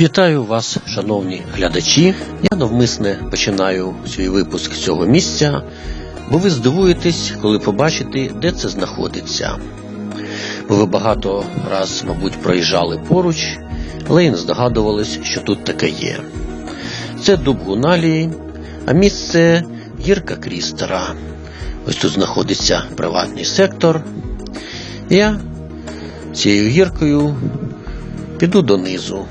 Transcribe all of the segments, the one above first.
Вітаю вас, шановні глядачі. Я навмисне починаю свій випуск цього місця, бо ви здивуєтесь, коли побачите, де це знаходиться. Бо ви багато раз, мабуть, проїжджали поруч, але й не здогадувались, що тут таке є. Це дуб Гуналії, а місце гірка Крістера. Ось тут знаходиться приватний сектор. Я цією гіркою піду донизу.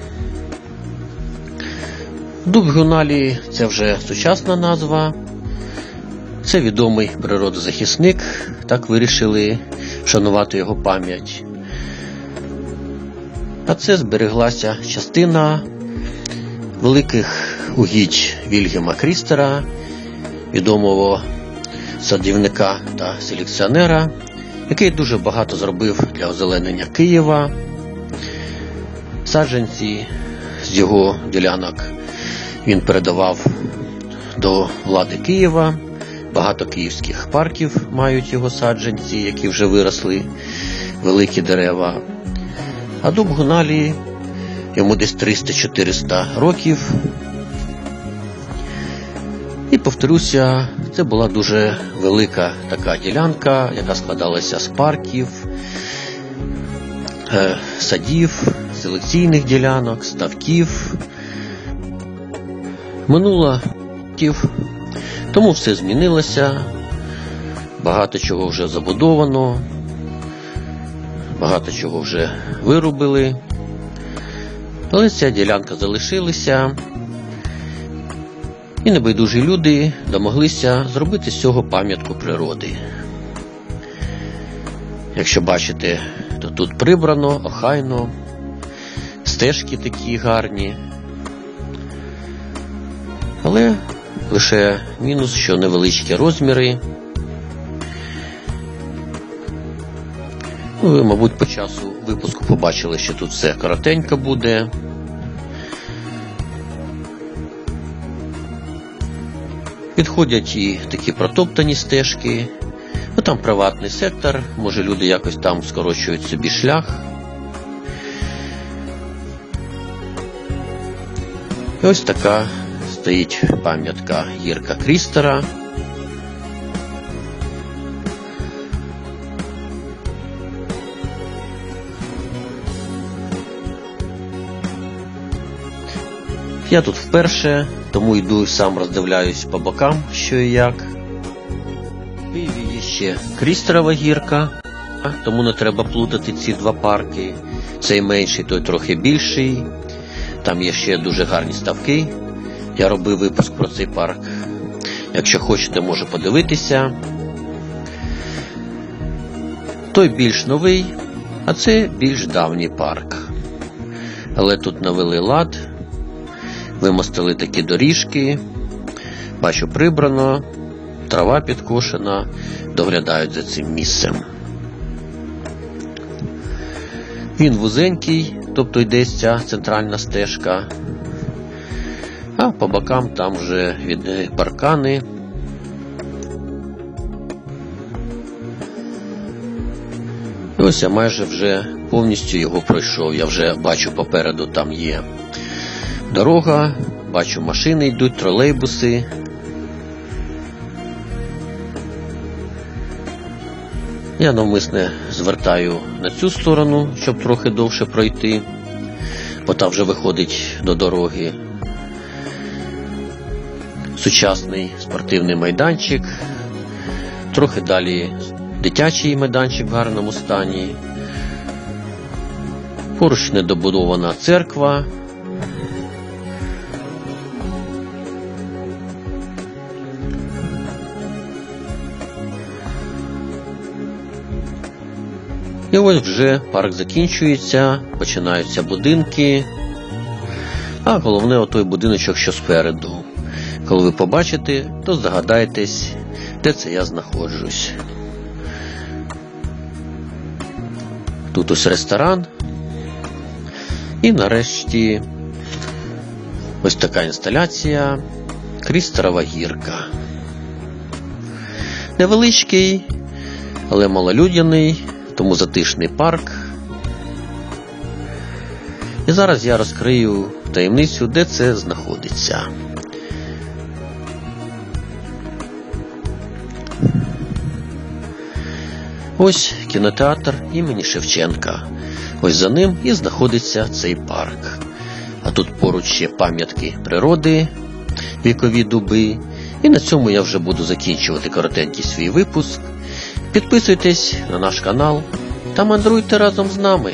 Дуб Гюналі це вже сучасна назва. Це відомий природозахисник, так вирішили вшанувати його пам'ять. А це збереглася частина великих угідь Вільгема Крістера, відомого садівника та селекціонера, який дуже багато зробив для озеленення Києва. Саджанці з його ділянок він передавав до влади Києва. Багато київських парків мають його саджанці, які вже виросли, великі дерева. А дуб Гуналі йому десь 300-400 років. І повторюся, це була дуже велика така ділянка, яка складалася з парків, е, садів, селекційних ділянок, ставків. Минуло років, тому все змінилося, багато чого вже забудовано, багато чого вже виробили. Але ця ділянка залишилася, і небайдужі люди домоглися зробити з цього пам'ятку природи. Якщо бачите, то тут прибрано, охайно, стежки такі гарні. Але лише мінус, що невеличкі розміри. Ну, ви, мабуть, по часу випуску побачили, що тут все коротенько буде. Підходять і такі протоптані стежки. Ну там приватний сектор, може люди якось там скорочують собі шлях. І ось така стоїть пам'ятка Гірка Крістера. Я тут вперше, тому йду і сам роздивляюсь по бокам, що і як. Є ще Крістерова гірка, тому не треба плутати ці два парки. Цей менший, той трохи більший. Там є ще дуже гарні ставки. Я робив випуск про цей парк. Якщо хочете, може подивитися. Той більш новий, а це більш давній парк. Але тут навели лад, вимостили такі доріжки, бачу прибрано, трава підкошена, доглядають за цим місцем. Він вузенький, тобто йдеться центральна стежка. А по бокам там вже від паркани. І ось я майже вже повністю його пройшов. Я вже бачу попереду там є дорога, бачу машини йдуть, тролейбуси. Я навмисне звертаю на цю сторону, щоб трохи довше пройти, бо там вже виходить до дороги сучасний спортивний майданчик, трохи далі дитячий майданчик в гарному стані, поруч недобудована церква. І ось вже парк закінчується, починаються будинки. А головне отой будиночок, що спереду. Коли ви побачите, то здогадаєтесь, де це я знаходжусь. Тут ось ресторан. І нарешті ось така інсталяція Крістерова гірка. Невеличкий, але малолюдяний, тому затишний парк. І зараз я розкрию таємницю, де це знаходиться. Ось кінотеатр імені Шевченка. Ось за ним і знаходиться цей парк. А тут поруч ще пам'ятки природи, вікові дуби. І на цьому я вже буду закінчувати коротенький свій випуск. Підписуйтесь на наш канал та мандруйте разом з нами.